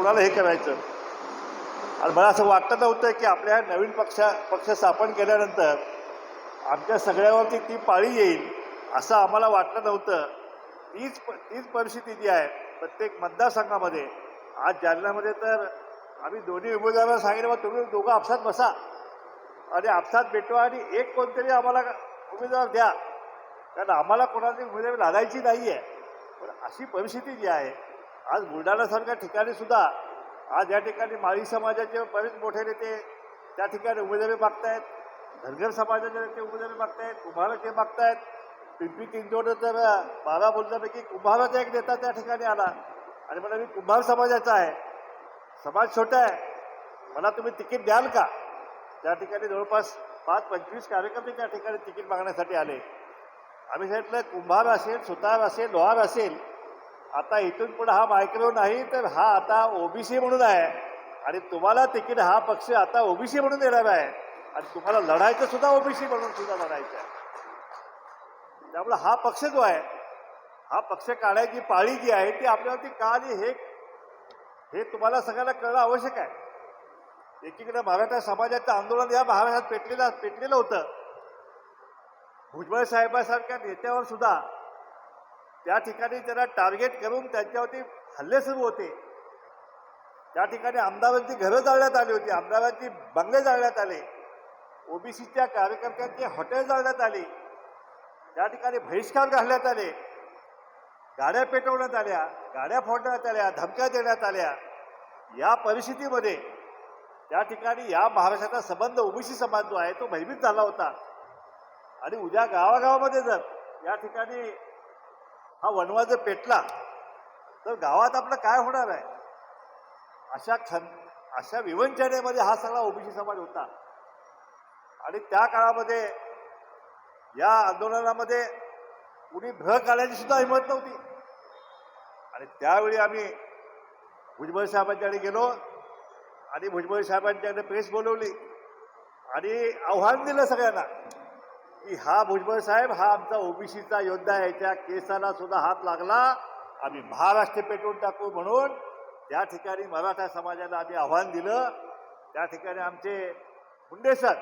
कोणाला हे करायचं? आणि मला असं वाटत नव्हतं की आपल्या नवीन पक्षा पक्ष स्थापन केल्यानंतर आमच्या सगळ्यावरती ती पाळी येईल असं आम्हाला वाटलं नव्हतं. तीच प- तीच परिस्थिती जी आहे प्रत्येक मतदारसंघामध्ये. आज जालन्यामध्ये तर आम्ही दोन्ही उमेदवारांना सांगितलं बा तुम्ही दोघं आपसात बसा. आणि आपसात भेटवा आणि एक कोणतरी आम्हाला उमेदवार द्या. कारण आम्हाला कोणाची उमेदवारी लादायची नाही आहे पण अशी परिस्थिती जी आहे आज बुलढाणासारख्या ठिकाणी सुद्धा आज या ठिकाणी माळी समाजाचे बरेच मोठे नेते त्या ठिकाणी उमेदवारी मागतायत. धनगर समाजाचे नेते उमेदवारी मागतायत. कुंभाराचे मागतायत. पिंपरी चिंचवड तर बारा बोलल्यापैकी कुंभाराचा एक नेता त्या ठिकाणी आला. आणि मला मी कुंभार समाजाचा आहे. समाज छोटा आहे. मला तुम्ही तिकीट द्याल का? त्या ठिकाणी जवळपास पाच पंचवीस कार्यकर्ते त्या ठिकाणी तिकीट मागण्यासाठी आले. आम्ही सांगितलं कुंभार असेल सुतार असेल लोहार असेल आता इथून पुढे हा मायक्रो नाही तर हा आता ओबीसी म्हणून आहे. आणि तुम्हाला तिकीट हा पक्ष आता ओबीसी म्हणून देणार आहे. आणि तुम्हाला लढायचं सुद्धा ओबीसी म्हणून सुद्धा लढायचं आहे. त्यामुळे हा पक्ष जो आहे हा पक्ष काढायची पाळी जी आहे ती आपल्यावरती का आली हे हे तुम्हाला सगळ्यांना कळणं आवश्यक आहे. एकीकडे मराठा समाजाचं आंदोलन या महाराष्ट्रात पेटलेलं पेटलेलं होतं. भुजबळ साहेबासारख्या नेत्यावर सुद्धा त्या ठिकाणी त्यांना टार्गेट करून त्यांच्यावरती हल्ले सुरू होते. त्या ठिकाणी आमदारांची घरं जाळण्यात आली होती. आमदारांची बंगले जाळण्यात आले. ओबीसीच्या कार्यकर्त्यांचे हॉटेल जाळण्यात आली. त्या ठिकाणी बहिष्कार घालण्यात आले. गाड्या पेटवण्यात आल्या. गाड्या फोडण्यात आल्या. धमक्या देण्यात आल्या. या परिस्थितीमध्ये त्या ठिकाणी या महाराष्ट्राचा संबंध ओबीसी समाज जो आहे तो भयभीत झाला होता. आणि उद्या गावागावामध्ये जर या ठिकाणी हा वनवा जर पेटला तर गावात आपलं काय होणार आहे? अशा खन अशा विवंचनेमध्ये हा सगळा ओबीसी समाज होता. आणि त्या काळामध्ये या आंदोलनामध्ये कुणी भ्र काढायची सुद्धा हिंमत नव्हती. आणि त्यावेळी आम्ही भुजबळ साहेबांच्याकडे गेलो आणि भुजबळ साहेबांच्याकडे प्रेस बोलवली आणि आव्हान दिलं सगळ्यांना. की हा भुजबळ साहेब हा आमचा ओबीसीचा योद्धा आहे त्या केसाला सुद्धा हात लागला. आम्ही महाराष्ट्र पेटवून टाकू म्हणून त्या ठिकाणी मराठा समाजाला आम्ही आव्हान दिलं. त्या ठिकाणी आमचे मुंडे सर.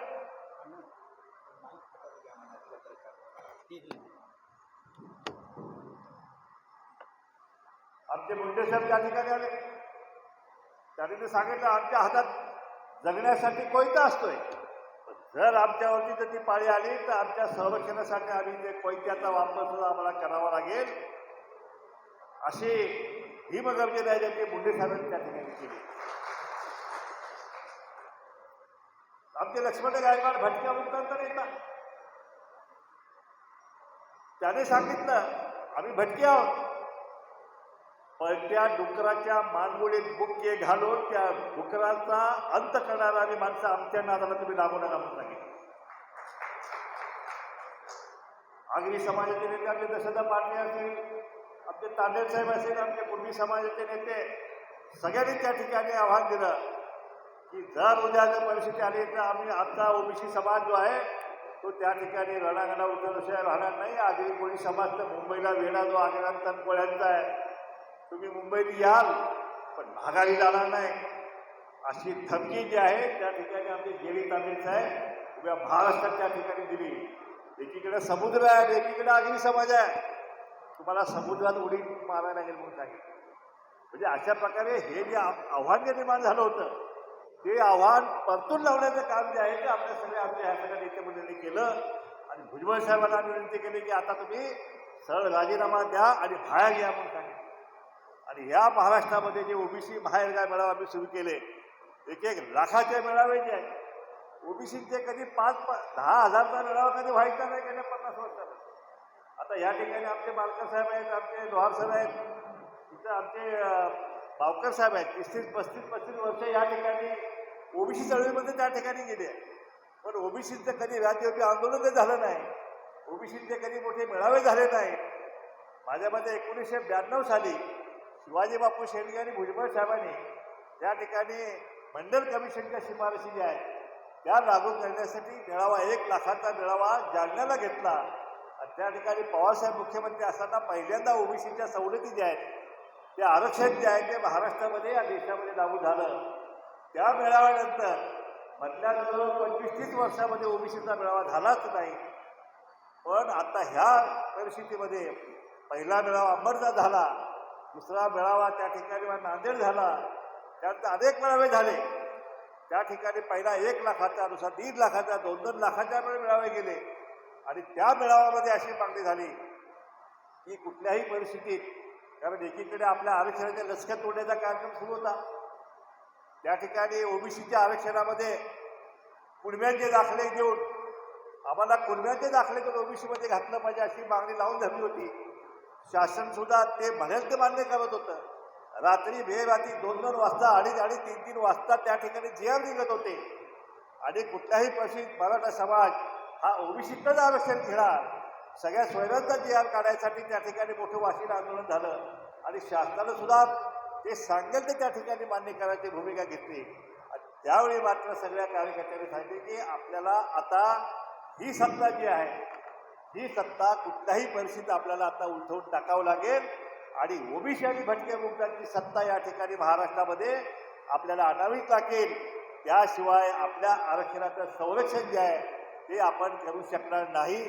आमचे मुंडे सर त्या ठिकाणी आले. त्यांनी ते सांगितलं आमच्या हातात जगण्यासाठी कोयता असतोय. जर आमच्यावरती जर ती पाळी आली तर आमच्या संरक्षणासाठी आम्ही ते कोयत्याचा वापर सुद्धा आम्हाला करावा लागेल. अशी ही मगरजे आहे ज्यांनी मुंडे साहेबांनी त्या ठिकाणी केली. आमचे लक्ष्मण गायकवाड भटक्या मुक्तांतर येतात. त्याने सांगितलं आम्ही भटके आहोत. त्या डुकराच्या मानगुडीत बुक्के घालून त्या डुकराचा अंत करणारा आणि माणसं आमच्या नादाला तुम्ही लागू नका म्हणून सांगितलं. आगरी समाजाचे नेते आपले दशरथ पाटणे असतील आमचे तांडेल साहेब असेल आमचे पूर्वी समाजाचे नेते सगळ्यांनी त्या ठिकाणी आव्हान दिलं की जर उद्या जर परिस्थिती आली तर आम्ही आमचा ओबीसी समाज जो आहे तो त्या ठिकाणी रणांगणा उतरल्याशिवाय राहणार नाही आगरी कोळी समाज तर मुंबईला वेढा जो आगरा तनकोळ्यांचा आहे. तुम्ही मुंबईत याल पण माघारी जाणार नाही. अशी धमकी जी आहे त्या ठिकाणी आमचे गेली तामीर साहेब उभ्या महाराष्ट्रात त्या ठिकाणी दिली. एकीकडे समुद्र आहे एकीकडे अग्नि समाज आहे. तुम्हाला समुद्रात उडी मारायला लागेल म्हणून सांगितलं. म्हणजे अशा प्रकारे हे जे आव्हान जे निर्माण झालं होतं ते आव्हान परतून लावण्याचं काम जे आहे ते आपल्या सगळ्या आमच्या ह्या सगळ्या नेते मंडळींनी केलं. आणि भुजबळ साहेबांना विनंती केली की आता तुम्ही सरळ राजीनामा द्या आणि बाहेर घ्या म्हणून सांगितलं. आणि ह्या महाराष्ट्रामध्ये जे ओबीसी बाहेरगाव मेळावे आम्ही सुरू केले एक एक लाखाचे मेळावे जे आहेत ओबीसीचे कधी पाच पा- दहा हजारचा मेळावा कधी व्हायचा नाही गेल्या पन्नास वर्षाचा. आता या ठिकाणी आमचे बालकरसाहेब आहेत आमचे लोहार साहेब आहेत इथं आमचे बावकरसाहेब साहेब आहेत तीस तीस पस्तीस पस्तीस वर्ष या ठिकाणी ओबीसी चळवळीमध्ये त्या ठिकाणी गेले पण ओबीसीचं कधी राज्यव्यापी आंदोलन झालं नाही ओबीसीचे कधी मोठे मेळावे झाले नाही. माझ्या मते एकोणीसशे ब्याण्णव साली शिवाजी बापू शेंडगे आणि भुजबळ साहेबांनी त्या ठिकाणी मंडल कमिशनच्या शिफारशी ज्या आहेत त्या लागू करण्यासाठी मेळावा एक लाखाचा मेळावा जालन्याला घेतला. आणि त्या ठिकाणी पवारसाहेब मुख्यमंत्री असताना पहिल्यांदा ओबीसीच्या सवलती ज्या आहेत ते आरक्षण जे आहे ते महाराष्ट्रामध्ये या देशामध्ये लागू झालं. त्या मेळाव्यानंतर मधल्या जवळ पंचवीस तीस वर्षामध्ये ओबीसीचा मेळावा झालाच नाही. पण आता ह्या परिस्थितीमध्ये पहिला मेळावा अंबरचा झाला. दुसरा मेळावा त्या ठिकाणी नांदेड झाला. त्यानंतर अनेक मेळावे झाले. त्या ठिकाणी पहिला एक लाखाचा दुसरा दीड लाखाचा दोन दोन लाखाच्या पण मेळावे गेले. आणि त्या मेळाव्यामध्ये अशी मागणी झाली की कुठल्याही परिस्थितीत कारण एकीकडे आपल्या आरक्षणाच्या लचक्यात तोडण्याचा कार्यक्रम सुरू होता. त्या ठिकाणी ओबीसीच्या आरक्षणामध्ये कुणब्यांचे दाखले देऊन आम्हाला कुणब्यांचे दाखले तर ओबीसीमध्ये घातलं पाहिजे अशी मागणी लावून धरली होती. शासन सुद्धा ते म्हणेल ते मान्य करत होतं. रात्री बेरात्री दोन दोन वाजता अडीच अडीच तीन तीन वाजता त्या ठिकाणी जे निघत होते. आणि कुठल्याही परिस्थितीत मराठा समाज हा ओबीसीतच आरक्षण घेणार. सगळ्या स्वयंचा जी आर काढायसाठी त्या ठिकाणी मोठं वाशिन आंदोलन झालं. आणि शासनानं सुद्धा ते सांगेल ते त्या ठिकाणी मान्य करायची भूमिका घेतली. आणि त्यावेळी मात्र सगळ्या कार्यकर्त्यांनी सांगितले की आपल्याला आता ही सत्ता जी आहे ही सत्ता कुठल्याही परिस्थितीत आपल्याला आता उलथवून टाकावं लागेल. आणि ओबीसी आणि भटके मुक्तांची सत्ता या ठिकाणी महाराष्ट्रामध्ये आपल्याला आणावीच लागेल. त्याशिवाय आपल्या आरक्षणाचं संरक्षण जे आहे ते आपण करू शकणार नाही.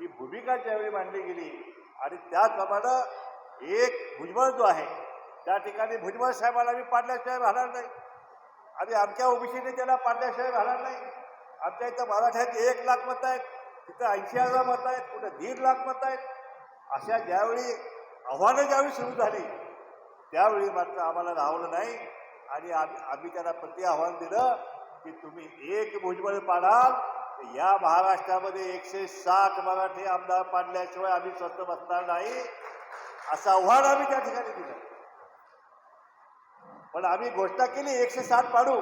ही भूमिका ज्यावेळी मांडली गेली आणि त्याचप्रमाणे एक भुजबळ जो आहे त्या ठिकाणी भुजबळ साहेबाला मी पाडल्याशिवाय राहणार नाही. आणि आमच्या ओबीसीने त्याला पाडल्याशिवाय राहणार नाही. आमच्या इथं मराठ्यात एक लाख मत आहेत. तिथं ऐंशी हजार मतं आहेत कुठं दीड लाख मतं आहेत. अशा ज्यावेळी आव्हानं ज्यावेळी सुरू झाली त्यावेळी मात्र आम्हाला राहवलं नाही. आणि आम्ही आम्ही त्यांना प्रति आव्हान दिलं की तुम्ही एक भुजबळ पाडाल. या महाराष्ट्रामध्ये एकशे साठ मराठी आमदार पाडल्याशिवाय आम्ही स्वस्त बसणार नाही. असं आव्हान आम्ही त्या ठिकाणी दिलं. पण आम्ही घोषणा केली एकशे साठ पाडू.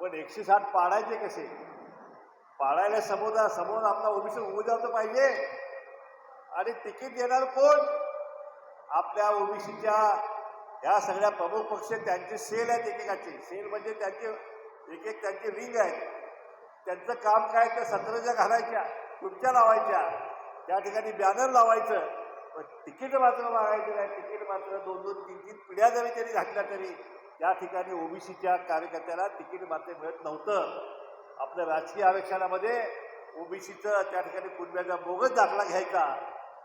पण एकशे साठ पाडायचे कसे? पाळायला समोर समोर आपला ओबीसी उभं जातं पाहिजे. आणि तिकीट देणार कोण? आपल्या ओबीसीच्या ह्या सगळ्या प्रमुख पक्ष त्यांचे सेल आहेत एकेकाचे. सेल म्हणजे त्यांचे एक एक त्यांची रिंग आहे त्यांचं काम काय तर सतराच्या घालायच्या तुमच्या लावायच्या? त्या ठिकाणी बॅनर लावायचं. पण तिकीट मात्र मागायचं नाही. तिकीट मात्र दोन दोन तीन तीन पिढ्या जरी त्यांनी घातल्या तरी त्या ठिकाणी ओबीसीच्या कार्यकर्त्याला तिकीट मात्र मिळत नव्हतं. आपल्या राजकीय आरक्षणामध्ये ओबीसीचं त्या ठिकाणी कुटुंबाचा बोगस दाखला घ्यायचा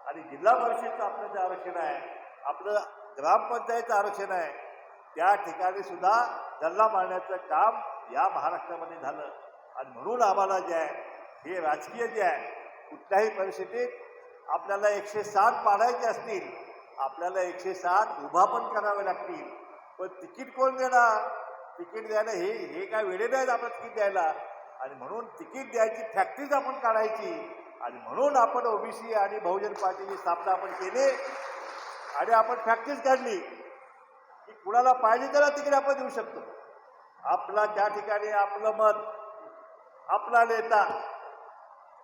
आणि जिल्हा परिषदचं आपलं जे आरक्षण आहे आपलं ग्रामपंचायतचं आरक्षण आहे त्या ठिकाणी सुद्धा गल्ला मारण्याचं काम या महाराष्ट्रामध्ये झालं. आणि म्हणून आम्हाला जे आहे हे राजकीय जे आहे कुठल्याही परिस्थितीत आपल्याला एकशे साठ पाडायचे असतील आपल्याला एकशे साठ उभा पण करावे लागतील. पण तिकीट कोण देणार? तिकीट द्यायला हे हे काय वेळे नाहीत आपलं तिकीट द्यायला? आणि म्हणून तिकीट द्यायची फॅक्टरीज आपण काढायची. आणि म्हणून आपण ओबीसी आणि बहुजन पार्टीची स्थापना आपण केली आणि आपण फॅक्टरीज काढली की कुणाला पाहिजे त्याला तिकीट आपण देऊ शकतो. आपला त्या ठिकाणी आपलं मत आपला नेता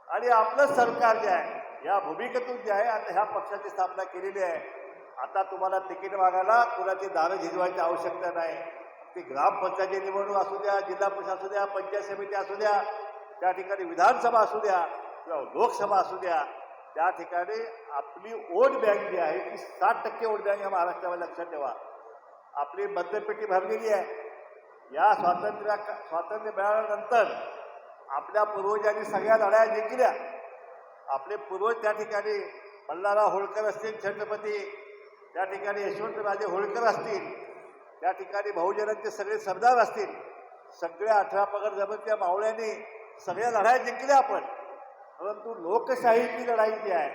आणि आपलं सरकार जे आहे या भूमिकेतून जे आहे आता ह्या पक्षाची स्थापना केलेली आहे. आता तुम्हाला तिकीट मागायला कुणाची दारं झिजवायची आवश्यकता नाही. ती ग्रामपंचायती निवडणूक असू द्या जिल्हा परिषद असू द्या पंचायत समिती असू द्या त्या ठिकाणी विधानसभा असू द्या किंवा लोकसभा असू द्या त्या ठिकाणी आपली वोट बँक जी आहे ती साठ टक्के वोट बँक या महाराष्ट्रामध्ये लक्षात ठेवा. आपली मतपेटी भरलेली आहे. या स्वातंत्र्या स्वातंत्र्य मिळाल्यानंतर आपल्या पूर्वजांनी सगळ्या लढाया जिंकल्या. आपले पूर्वज त्या ठिकाणी मल्हारराव होळकर असतील छत्रपती त्या ठिकाणी यशवंतराजे होळकर असतील त्या ठिकाणी बहुजनांचे सगळे सरदार असतील. सगळ्या अठरा पगड जमतल्या मावळ्यांनी सगळ्या लढाया जिंकल्या आपण. परंतु लोकशाहीची लढाई जी आहे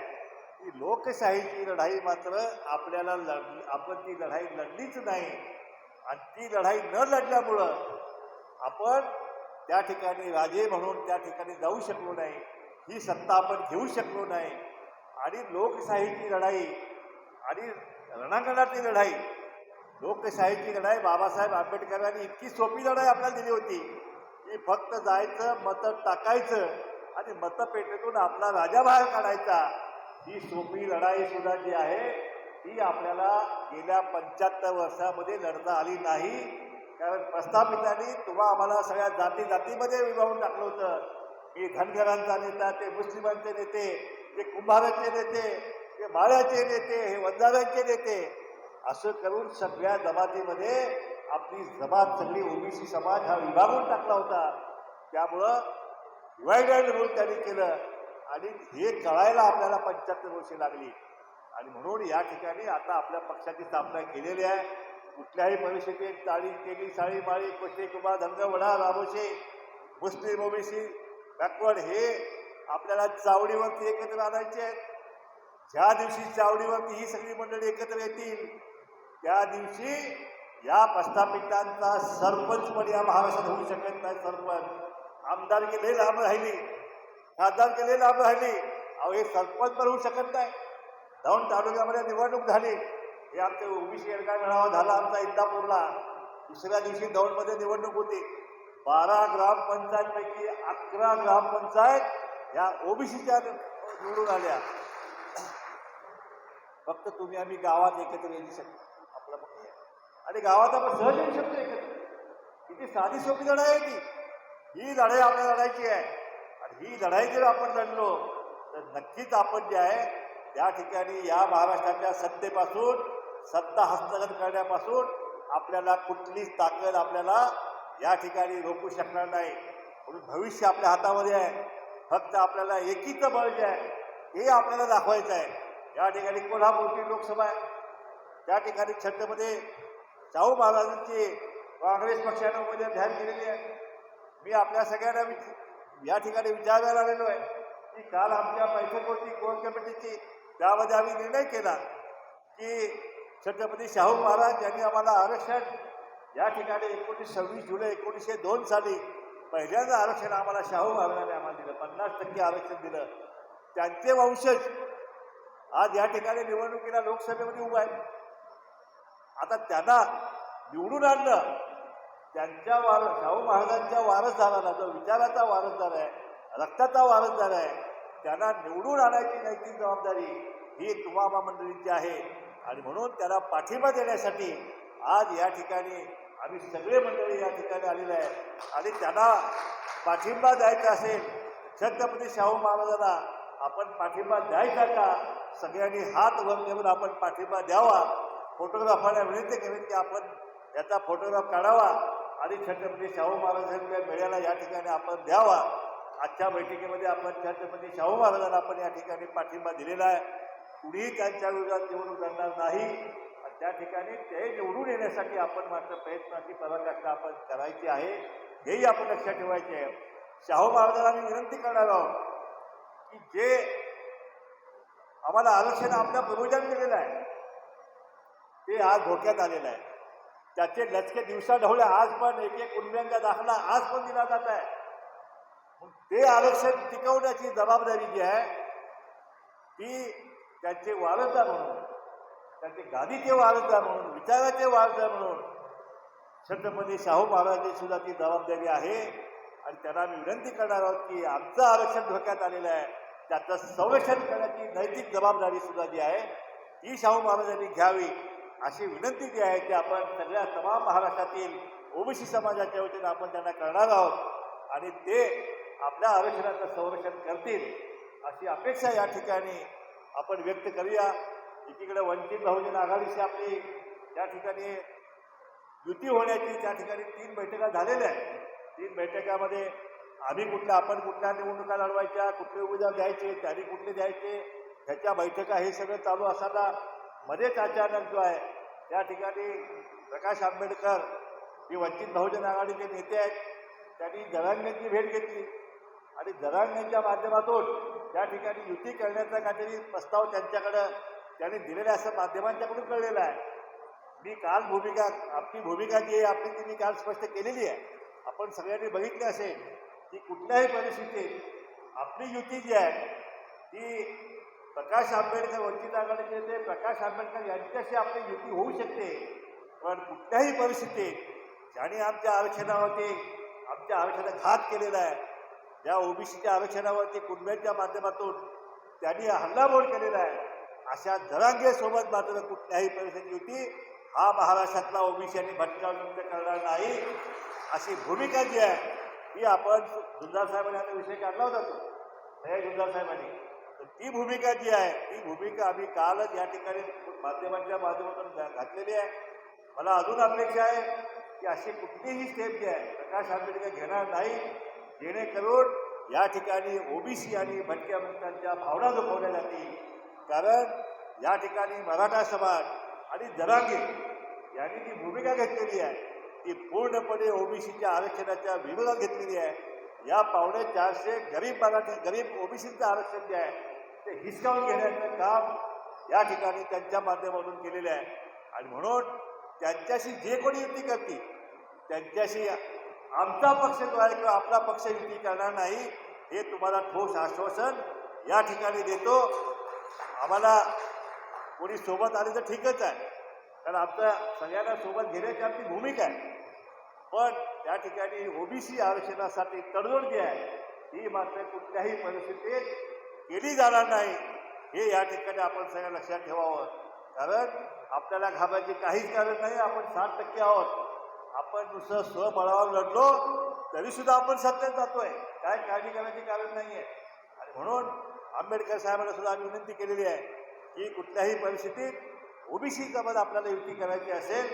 ती लोकशाहीची लढाई मात्र आपल्याला लढ आपण ती लढाई लढलीच नाही. आणि ती लढाई न लढल्यामुळं आपण त्या ठिकाणी राजे म्हणून त्या ठिकाणी जाऊ शकलो नाही. ही सत्ता आपण घेऊ शकलो नाही. आणि लोकशाहीची लढाई आणि रणांगणातली लढाई लोकशाहीची लढाई बाबासाहेब आंबेडकरांनी इतकी सोपी लढाई आपल्याला दिली होती. की फक्त जायचं मतं टाकायचं आणि मतपेटीतून आपला राजा बाहेर काढायचा. ही सोपी लढाई सुद्धा जी आहे ती आपल्याला गेल्या पंच्याहत्तर वर्षामध्ये लढता आली नाही. कारण प्रस्थापितांनी तुम्हा आम्हाला सगळ्या जाती जातीमध्ये विभागून टाकलं होतं. मी धनगरांचा नेता ते मुस्लिमांचे नेते ते कुंभाराचे नेते ते माळ्याचे नेते हे वंजारांचे नेते असं करून सगळ्या जमातीमध्ये आपली जमात सगळी ओबीसी समाज हा विभागून टाकला होता. त्यामुळं डिवायड रूल त्यांनी केलं आणि हे कळायला आपल्याला पंच्याहत्तर वर्षे लागली. आणि म्हणून या ठिकाणी आता आपल्या पक्षाची स्थापना केलेली आहे. कुठल्याही परिस्थितीत चाळी केली साळी माळी कोशे कुमार धंग वडा मुस्लिम ओबीसी बॅकवर्ड हे आपल्याला चावडीवरती एकत्र आणायचे आहेत. ज्या दिवशी चावडीवरती ही सगळी मंडळी एकत्र येतील त्या दिवशी या प्रस्थापितांचा सरपंच पण या महाराष्ट्रात होऊ शकत नाही सरपंच. आमदारकी लई लांब राहिली. खासदारकी लय लांब राहिली. अहो हे सरपंच पण होऊ शकत नाही. दौंड तालुक्यामध्ये निवडणूक झाली. हे आमचे ओबीसी एडका मेळावा झाला आमचा इंदापूरला. दुसऱ्या दिवशी दौंडमध्ये निवडणूक होती. बारा ग्रामपंचायतपैकी अकरा ग्रामपंचायत ह्या ओबीसीच्या निवडून आल्या. फक्त तुम्ही आम्ही गावात एकत्र येऊ शकतो आणि गावात आपण सहज येऊ शकतो एकत्र. किती साधी सोपी लढाई आहे ती. ही लढाई आपल्याला लढायची आहे. आणि ही लढाई जर आपण लढलो तर नक्कीच आपण जे आहे त्या ठिकाणी या महाराष्ट्राच्या सत्तेपासून सत्ता हस्तगत करण्यापासून आपल्याला कुठलीच ताकद आपल्याला या ठिकाणी रोखू शकणार नाही. म्हणून भविष्य आपल्या हातामध्ये आहे. फक्त आपल्याला एकीचं बळ जे आहे हे आपल्याला दाखवायचं आहे. या ठिकाणी कोल्हापूरची लोकसभा आहे. त्या ठिकाणी छत्रपती शाहू महाराजांची. काँग्रेस पक्षानं उमेदवार जाहीर केलेली आहे. मी आपल्या सगळ्यांना विच या ठिकाणी विचारायला आलेलो आहे की काल आमच्या बैठकवरती कोर कमिटीची त्यामध्ये आम्ही निर्णय केला की छत्रपती शाहू महाराज यांनी आम्हाला आरक्षण या ठिकाणी एकोणीस सव्वीस जुलै एकोणीसशे दोन साली पहिल्यांदा आरक्षण आम्हाला शाहू महाराजांनी आम्हाला दिलं. पन्नास टक्के आरक्षण दिलं. त्यांचे वंशज आज या ठिकाणी निवडणुकीला लोकसभेमध्ये उभा आहे आता त्यांना निवडून आणलं. त्यांच्या वार शाहू महाराजांच्या वारसदाराला जो विचाराचा वारसदार आहे रक्ताचा वारसदार आहे त्यांना निवडून आणायची नैतिक जबाबदारी ही तुम्हाला मंडळींची आहे. आणि म्हणून त्याला पाठिंबा देण्यासाठी आज या ठिकाणी आम्ही सगळे मंडळी या ठिकाणी आलेले आहे. आणि त्यांना पाठिंबा द्यायचा असेल छत्रपती शाहू महाराजांना आपण पाठिंबा द्यायचा का? सगळ्यांनी हात वर घेऊन आपण पाठिंबा द्यावा. फोटोग्राफरला विनंती करेन की आपण याचा फोटोग्राफ काढावा आणि छत्रपती शाहू महाराजांच्या मेळ्याला या ठिकाणी आपण द्यावा. आजच्या बैठकीमध्ये आपण छत्रपती शाहू महाराजांना आपण या ठिकाणी पाठिंबा दिलेला आहे. कुणीही त्यांच्या विरोधात निवडून करणार नाही. आणि त्या ठिकाणी ते निवडून येण्यासाठी आपण मात्र प्रयत्नाची पराकाष्ठा आपण करायची आहे. हेही आपण लक्षात ठेवायचे आहे. शाहू महाराजांना आम्ही विनंती करणार आहोत की जे आम्हाला आरक्षण आपल्या पूर्वजांनी दिलेलं आहे ते आज धोक्यात आलेलं आहे. त्याचे लचके दिवसा ढवळे आज पण एक एक कुटुंबियांचा दाखला आज पण दिला जात आहे. मग ते आरक्षण टिकवण्याची जबाबदारी जी आहे ती त्यांचे वारसदार म्हणून त्यांचे गादीचे वारसदार म्हणून विचाराचे वारसदार म्हणून छत्रपती शाहू महाराजांची सुद्धा ती जबाबदारी आहे. आणि त्यांना आम्ही विनंती करणार आहोत की आमचं आरक्षण धोक्यात आलेलं आहे. त्याचं संरक्षण करण्याची नैतिक जबाबदारी सुद्धा जी आहे ती शाहू महाराजांनी घ्यावी. अशी विनंती जी आहे ती आपण सगळ्या तमाम महाराष्ट्रातील ओबीसी समाजाच्या वतीनं आपण त्यांना करणार आहोत. आणि ते आपल्या आरक्षणाचं संरक्षण करतील अशी अपेक्षा या ठिकाणी आपण व्यक्त करूया. एकीकडे वंचित बहुजन आघाडीशी आपली त्या ठिकाणी युती होण्याची त्या ठिकाणी तीन बैठका झालेल्या आहेत. तीन बैठकामध्ये आम्ही कुठल्या आपण कुठल्या निवडणुका लढवायच्या कुठले उमेदवार द्यायचे त्यांनी कुठले द्यायचे ह्याच्या बैठका हे सगळं चालू असताना मध्येच अचानक जो आहे. त्या ठिकाणी प्रकाश आंबेडकर हे वंचित बहुजन आघाडीचे नेते आहेत. त्यांनी जरांग्यांची भेट घेतली. आणि जरांग्यांच्या माध्यमातून त्या ठिकाणी युती करण्याचा काहीतरी प्रस्ताव त्यांच्याकडं त्यांनी दिलेला असं माध्यमांच्याकडून कळलेलं आहे. मी काल भूमिका आपली भूमिका जी आहे आपली ती मी काल स्पष्ट केलेली आहे. आपण सगळ्यांनी बघितले असेल की कुठल्याही परिस्थितीत आपली युती जी आहे ती प्रकाश आंबेडकर वंचित आघाडीचे ते प्रकाश आंबेडकर यांच्याशी आपली युती होऊ शकते पण कुठल्याही परिस्थितीत ज्याने आमच्या आरक्षणावरती आमच्या आरक्षणात घात केलेला आहे ज्या ओबीसीच्या आरक्षणावरती कुटुंबाच्या माध्यमातून त्यांनी हल्लाबोल केलेला आहे अशा जरांगेसोबत मात्र कुठल्याही परिस्थिती युती हा महाराष्ट्रातला ओबीसी आणि भटकावून करणार नाही अशी भूमिका जी आहे ही आपण झुंजार साहेबांनी आता विषय काढला होता तो. महेश झुंजार साहेबांनी. ती भूमिका जी आहे ती भूमिका आम्ही कालच या ठिकाणी माध्यमांच्या माध्यमातून घा- घातलेली आहे. मला अजून अपेक्षा आहे की अशी कुठलीही स्टेप जी आहे प्रकाश आंबेडकर घेणार नाही. जेणेकरून या ठिकाणी ओबीसी आणि भटक्या मुक्तांच्या भावना दुखवल्या जातील. कारण या ठिकाणी मराठा समाज आणि जरांगे यांनी जी भूमिका घेतलेली आहे ती पूर्णपणे ओबीसीच्या आरक्षणाच्या विरोधात घेतलेली आहे. या पावणे चारशे गरीब मराठी गरीब ओबीसीचं आरक्षण जे आहे ते हिसकावून घेण्याचं काम या ठिकाणी त्यांच्या माध्यमातून केलेलं आहे. आणि म्हणून त्यांच्याशी जे कोणी युती करतील त्यांच्याशी आमचा पक्ष जो आहे किंवा आपला पक्ष युती करणार नाही हे तुम्हाला ठोस आश्वासन या ठिकाणी देतो. आम्हाला कोणी सोबत आले तर ठीकच आहे. कारण आमचं सगळ्यांना सोबत घेण्याची आमची भूमिका आहे. पण त्या ठिकाणी ओबीसी आरक्षणासाठी तडजोड जी आहे ही मात्र कुठल्याही परिस्थितीत केली जाणार नाही हे या ठिकाणी आपण सगळ्या लक्षात ठेवावं. कारण आपल्याला घाबरायचे काहीच कारण नाही आपण साठ टक्के आहोत. आपण नुसतं स्वबळावर लढलो तरीसुद्धा आपण सत्तेत जातोय. काय काळजी करायची कारण नाही आहे आणि म्हणून आंबेडकर साहेबांना सुद्धा आम्ही विनंती केलेली आहे की कुठल्याही परिस्थितीत ओबीसीचा मध्ये आपल्याला युती करायची असेल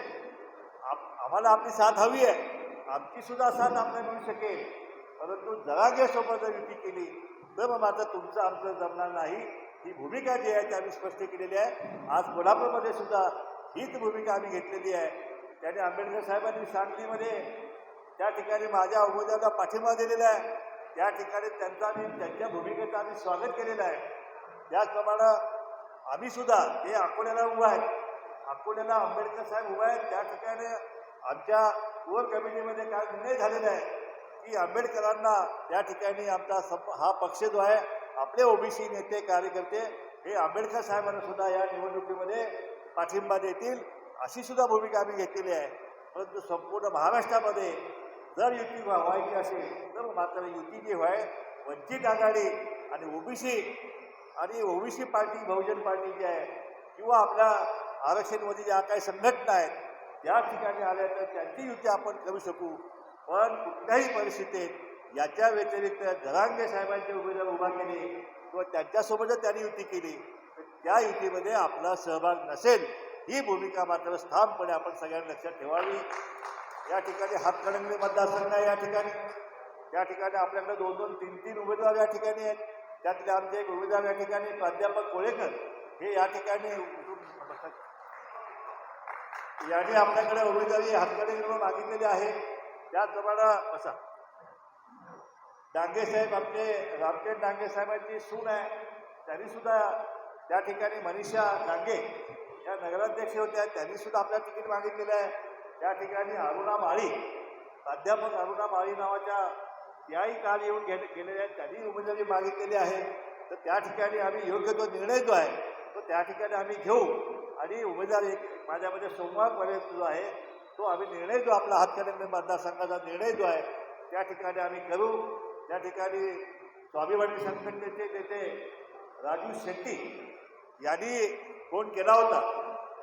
आप आम्हाला आपली साथ हवी आहे. आमची सुद्धा साथ आपल्याला मिळू शकेल. परंतु जरांगेसोबत जर युती केली तर मग मात्र तुमचं आमचं जमणार नाही. ही भूमिका जी आहे ती आम्ही स्पष्ट केलेली आहे. आज कोल्हापूरमध्ये सुद्धा हीच भूमिका आम्ही घेतलेली आहे. त्याने आंबेडकर साहेबांनी सांगलीमध्ये त्या ठिकाणी माझ्या उमेदवाराला पाठिंबा दिलेला आहे. त्या ठिकाणी त्यांचा आम्ही त्यांच्या भूमिकेचं आम्ही स्वागत केलेलं आहे. त्याचप्रमाणे आम्ही सुद्धा हे अकोल्याला उभं आहेत अकोल्याला आंबेडकर साहेब उभे आहेत. त्या ठिकाणी आमच्या कोर कमिटीमध्ये काय निर्णय झालेला आहे की आंबेडकरांना या ठिकाणी आमचा सप हा पक्ष जो आहे आपले ओबीसी नेते कार्यकर्ते हे आंबेडकर साहेबांना सुद्धा या निवडणुकीमध्ये पाठिंबा देतील अशी सुद्धा भूमिका आम्ही घेतलेली आहे. परंतु संपूर्ण महाराष्ट्रामध्ये जर युती व्हा- व्हायची असेल तर मात्र युती जी व्हाय वंचित आघाडी आणि ओबीसी आणि ओबीसी पार्टी बहुजन पार्टी जी आहे किंवा आपल्या आरक्षणमध्ये ज्या काही संघटना आहेत त्या ठिकाणी आल्या तर त्यांची युती आपण करू शकू. पण कुठल्याही परिस्थितीत याच्या व्यतिरिक्त जरांगे साहेबांचे उमेदवार उभा केले किंवा त्यांच्यासोबतच त्यांनी युती केली तर त्या युतीमध्ये आपला सहभाग नसेल ही भूमिका मात्र ठामपणे आपण सगळ्यांनी लक्षात ठेवावी. या ठिकाणी हातकणंगले मतदारसंघ आहे या ठिकाणी. या ठिकाणी आपल्याकडे दोन दोन तीन तीन उमेदवार या ठिकाणी आहेत. त्यातले आमचे एक उमेदवार या ठिकाणी प्राध्यापक कोळेकर. हे या ठिकाणी याने यांनी आपल्याकडे उमेदवारी हातकडे मागितलेली आहे. त्याचप्रमाणे बसा. डांगे साहेब आपले रामचंद डांगे साहेबांची सून आहे. त्यांनी सुद्धा त्या ठिकाणी मनीषा डांगे या नगराध्यक्ष होत्या. त्यांनी सुद्धा आपल्या तिकीट मागितलेलं आहे. त्या ठिकाणी अरुणा माळी प्राध्यापक अरुणा माळी नावाच्या त्याही काल येऊन घे गेलेल्या आहेत. त्यांनी उमेदवारी मागितलेली आहे. तर त्या ठिकाणी आम्ही योग्य तो निर्णय जो आहे तो त्या ठिकाणी आम्ही घेऊ. आणि उमेदवारी माझ्यामध्ये सोमवारपर्यंत जो आहे तो आम्ही निर्णय जो आपला हातकणंगले मतदारसंघाचा निर्णय जो आहे त्या ठिकाणी आम्ही करू. त्या ठिकाणी स्वाभिमानी संघटनेचे नेते राजू शेट्टी यांनी फोन केला होता.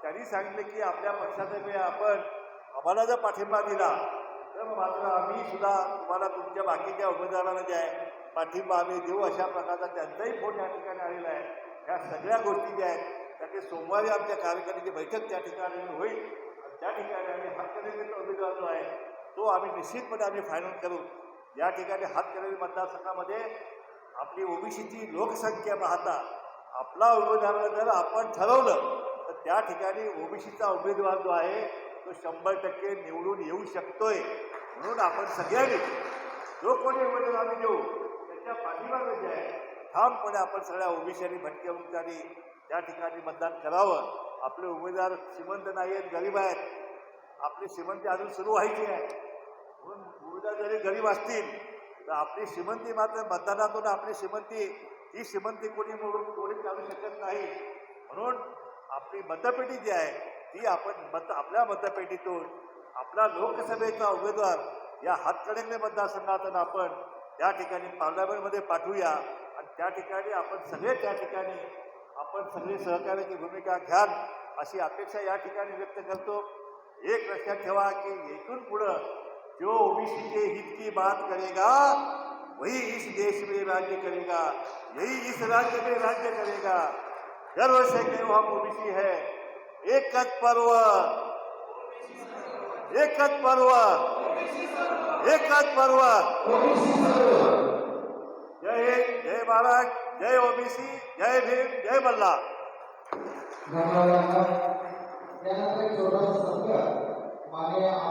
त्यांनी सांगितले की आपल्या पक्षातर्फे आपण आम्हाला जर पाठिंबा दिला तर मात्र आम्ही सुद्धा तुम्हाला तुमच्या बाकीच्या उमेदवारांना जे आहे पाठिंबा आम्ही देऊ. अशा प्रकारचा त्यांचाही फोन या ठिकाणी आलेला आहे. ह्या सगळ्या गोष्टी ज्या आहेत त्या सोमवारी आमच्या कार्यकारिणीची बैठक त्या ठिकाणी होईल. त्या ठिकाणी आम्ही हातकणंगलेचा उमेदवार जो आहे तो आम्ही निश्चितपणे आम्ही फायनल करू. या ठिकाणी हातकणंगले मतदारसंघामध्ये आपली ओबीसीची लोकसंख्या पाहता आपला उमेदवार जर आपण ठरवलं तर त्या ठिकाणी ओबीसीचा उमेदवार जो आहे तो शंभर टक्के निवडून येऊ शकतोय. म्हणून आपण सगळ्यांनी जो कोणी उमेदवार आम्ही देऊ त्याच्या पाठीमागे जे आहे ठामपणे आपण सगळ्या ओबीसी आणि भटक्या त्या ठिकाणी मतदान करावं. आपले उमेदवार श्रीमंत नाही आहेत गरीब आहेत. आपली श्रीमंती अजून सुरू व्हायची आहे म्हणून उमेदवार जरी गरीब असतील तर आपली श्रीमंती मात्र मतदानातून आपली श्रीमंती ही श्रीमंती कोणी मोडून कोणी काढू शकत नाही. म्हणून आपली मतपेटी जी आहे ती आपण मत आपल्या मतपेटीतून आपला लोकसभेचा उमेदवार या हातकणंगले मतदारसंघातून आपण त्या ठिकाणी पार्लमेंटमध्ये पाठवूया. आणि त्या ठिकाणी आपण सगळे त्या ठिकाणी आपण सगळे सहकार्याची भूमिका घ्याल, अशी अपेक्षा या ठिकाणी व्यक्त करतो. एक लक्षात ठेवा की इथून पुढं जो ओबीसी के हित की बात करेगा, वही इस देश में राज्य करेगा, यही इस राज्य में राज्य करेगा. गर्व से कहो हम ओबीसी है. एकच पर्व एकच पर्व एकच पर्व. जय हिंद, जय महाराज जय ओबीसी जय भीम जय मल्ला धन्यवाद.